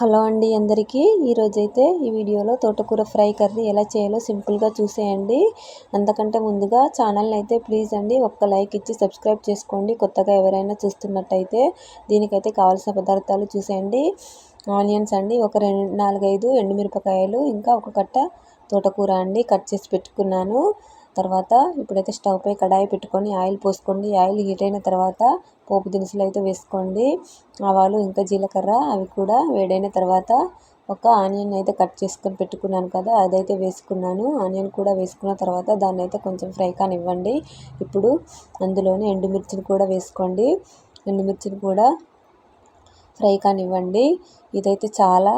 Hello అండి అందరికీ. ఈరోజైతే ఈ వీడియోలో తోటకూర ఫ్రై కర్రీ ఎలా చేయాలో సింపుల్గా చూసేయండి. అంతకంటే ముందుగా ఛానల్ని అయితే ప్లీజ్ అండి ఒక్క లైక్ ఇచ్చి సబ్స్క్రైబ్ చేసుకోండి. కొత్తగా ఎవరైనా చూస్తున్నట్టయితే దీనికైతే కావాల్సిన పదార్థాలు చూసేయండి. ఆనియన్స్ అండి ఒక రెండు నాలుగైదు ఎండుమిరపకాయలు ఇంకా ఒక కట్ట తోటకూర అండి కట్ చేసి పెట్టుకున్నాను. తర్వాత ఇప్పుడైతే స్టవ్ పై కడాయి పెట్టుకొని ఆయిల్ పోసుకోండి. ఆయిల్ హీట్ అయిన తర్వాత పోపు దినుసులు అయితే వేసుకోండి. ఆవాలు ఇంకా జీలకర్ర అవి కూడా వేడైన తర్వాత ఒక ఆనియన్ అయితే కట్ చేసుకొని పెట్టుకున్నాను కదా అదైతే వేసుకున్నాను. ఆనియన్ కూడా వేసుకున్న తర్వాత దాన్ని అయితే కొంచెం ఫ్రై కానివ్వండి. ఇప్పుడు అందులోనే ఎండుమిర్చిని కూడా వేసుకోండి. ఎండుమిర్చిని కూడా ఫ్రై కానివ్వండి. ఇదైతే చాలా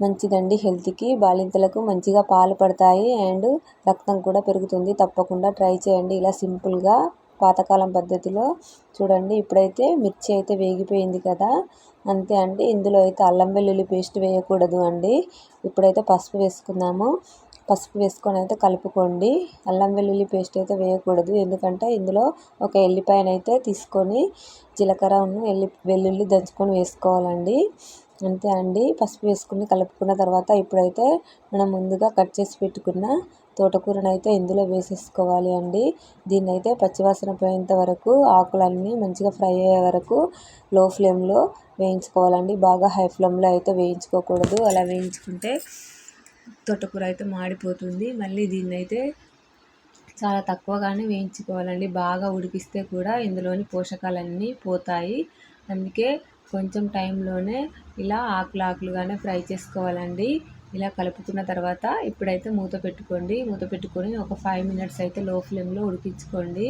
మంచిదండి హెల్త్కి. బాలింతలకు మంచిగా పాలు పడతాయి అండ్ రక్తం కూడా పెరుగుతుంది. తప్పకుండా ట్రై చేయండి. ఇలా సింపుల్గా పాతకాలం పద్ధతిలో చూడండి. ఇప్పుడైతే మిర్చి అయితే వేగిపోయింది కదా. అంతే అండి. ఇందులో అయితే అల్లం వెల్లుల్లి పేస్ట్ వేయకూడదు అండి. ఇప్పుడైతే పసుపు వేసుకున్నాము పసుపు వేసుకొని అయితే కలుపుకోండి. అల్లం వెల్లుల్లి పేస్ట్ అయితే వేయకూడదు. ఎందుకంటే ఇందులో ఒక ఎల్లిపాయనైతే తీసుకొని జీలకర్ర ఎల్లి వెల్లుల్లి దంచుకొని వేసుకోవాలండి. అంతే అండి. పసుపు వేసుకుని కలుపుకున్న తర్వాత ఇప్పుడైతే మనం ముందుగా కట్ చేసి పెట్టుకున్న తోటకూరను అయితే ఇందులో వేసేసుకోవాలి అండి. దీన్ని అయితే పచ్చివాసన పోయేంత వరకు ఆకులన్నీ మంచిగా ఫ్రై అయ్యే వరకు లో ఫ్లేమ్లో వేయించుకోవాలండి. బాగా హై ఫ్లేమ్లో అయితే వేయించుకోకూడదు. అలా వేయించుకుంటే తోటకూర అయితే మాడిపోతుంది. మళ్ళీ దీన్ని అయితే చాలా తక్కువగానే వేయించుకోవాలండి. బాగా ఉడికిస్తే కూడా ఇందులోని పోషకాలన్నీ పోతాయి. అందుకే కొంచెం టైంలోనే ఇలా ఆకులు ఆకులుగానే ఫ్రై చేసుకోవాలండి. ఇలా కలుపుకున్న తర్వాత ఇప్పుడైతే మూత పెట్టుకోండి. మూత పెట్టుకొని ఒక ఫైవ్ మినిట్స్ అయితే లో ఫ్లేమ్లో ఉడికించుకోండి.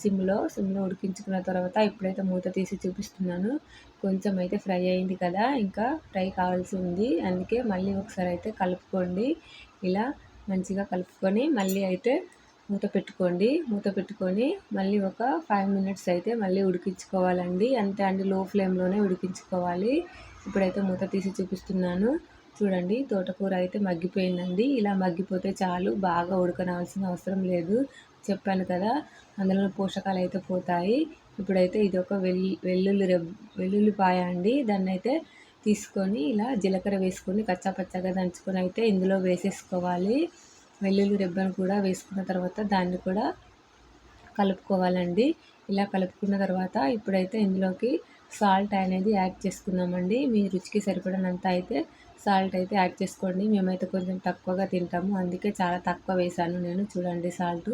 సిమ్లో సిమ్లో ఉడికించుకున్న తర్వాత ఇప్పుడైతే మూత తీసి చూపిస్తున్నాను. కొంచెం అయితే ఫ్రై అయింది కదా ఇంకా ఫ్రై కావాల్సి ఉంది. అందుకే మళ్ళీ ఒకసారి అయితే కలుపుకోండి. ఇలా మంచిగా కలుపుకొని మళ్ళీ అయితే మూత పెట్టుకోండి. మూత పెట్టుకొని మళ్ళీ ఒక ఫైవ్ మినిట్స్ అయితే మళ్ళీ ఉడికించుకోవాలండి. అంతే అండి లో ఫ్లేమ్లోనే ఉడికించుకోవాలి. ఇప్పుడైతే మూత తీసి చూపిస్తున్నాను. చూడండి తోటకూర అయితే మగ్గిపోయిందండి. ఇలా మగ్గిపోతే చాలు బాగా ఉడకనాల్సిన అవసరం లేదు. చెప్పాను కదా అందులో పోషకాలు అయితే పోతాయి. ఇప్పుడైతే ఇది ఒక వెల్లు వెల్లుల్లి రెబ్ వెల్లుల్లిపాయ అండి. దాన్ని అయితే తీసుకొని ఇలా జీలకర్ర వేసుకొని కచ్చాపచ్చగా దంచుకొని అయితే ఇందులో వేసేసుకోవాలి. వెల్లుల్లి రెబ్బను కూడా వేసుకున్న తర్వాత దాన్ని కూడా కలుపుకోవాలండి. ఇలా కలుపుకున్న తర్వాత ఇప్పుడైతే ఇందులోకి సాల్ట్ అనేది యాడ్ చేసుకుందామండి. మీ రుచికి సరిపడినంత అయితే సాల్ట్ అయితే యాడ్ చేసుకోండి. మేమైతే కొంచెం తక్కువగా తింటాము. అందుకే చాలా తక్కువ వేసాను నేను. చూడండి సాల్ట్.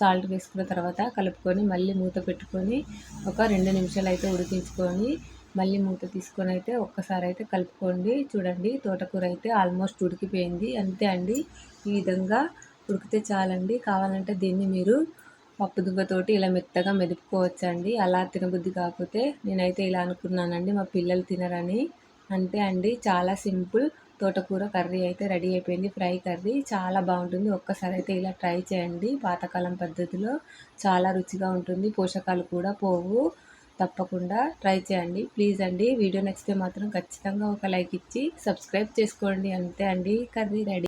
సాల్ట్ వేసుకున్న తర్వాత కలుపుకొని మళ్ళీ మూత పెట్టుకొని ఒక రెండు నిమిషాలు అయితే ఉడికించుకొని మళ్ళీ మూత తీసుకొని అయితే ఒక్కసారి అయితే కలుపుకోండి. చూడండి తోటకూర అయితే ఆల్మోస్ట్ ఉడికిపోయింది. అంతే అండి. ఈ విధంగా ఉడికితే చాలండి. కావాలంటే దీన్ని మీరు పప్పుదుబ్బతోటి ఇలా మెత్తగా మెదుపుకోవచ్చండి. అలా తినబుద్ధి కాకపోతే నేనైతే ఇలా అనుకున్నానండి. మా పిల్లలు తినరని. అంతే అండి. చాలా సింపుల్. తోటకూర కర్రీ అయితే రెడీ అయిపోయింది. ఫ్రై కర్రీ చాలా బాగుంటుంది. ఒక్కసారి అయితే ఇలా ట్రై చేయండి. పాతకాలం పద్ధతిలో చాలా రుచిగా ఉంటుంది. పోషకాలు కూడా పోవు. తప్పకుండా ట్రై చేయండి. ప్లీజ్ అండి వీడియో నచ్చితే మాత్రం ఖచ్చితంగా ఒక లైక్ ఇచ్చి సబ్స్క్రైబ్ చేసుకోండి. అంతే అండి. Curry ready.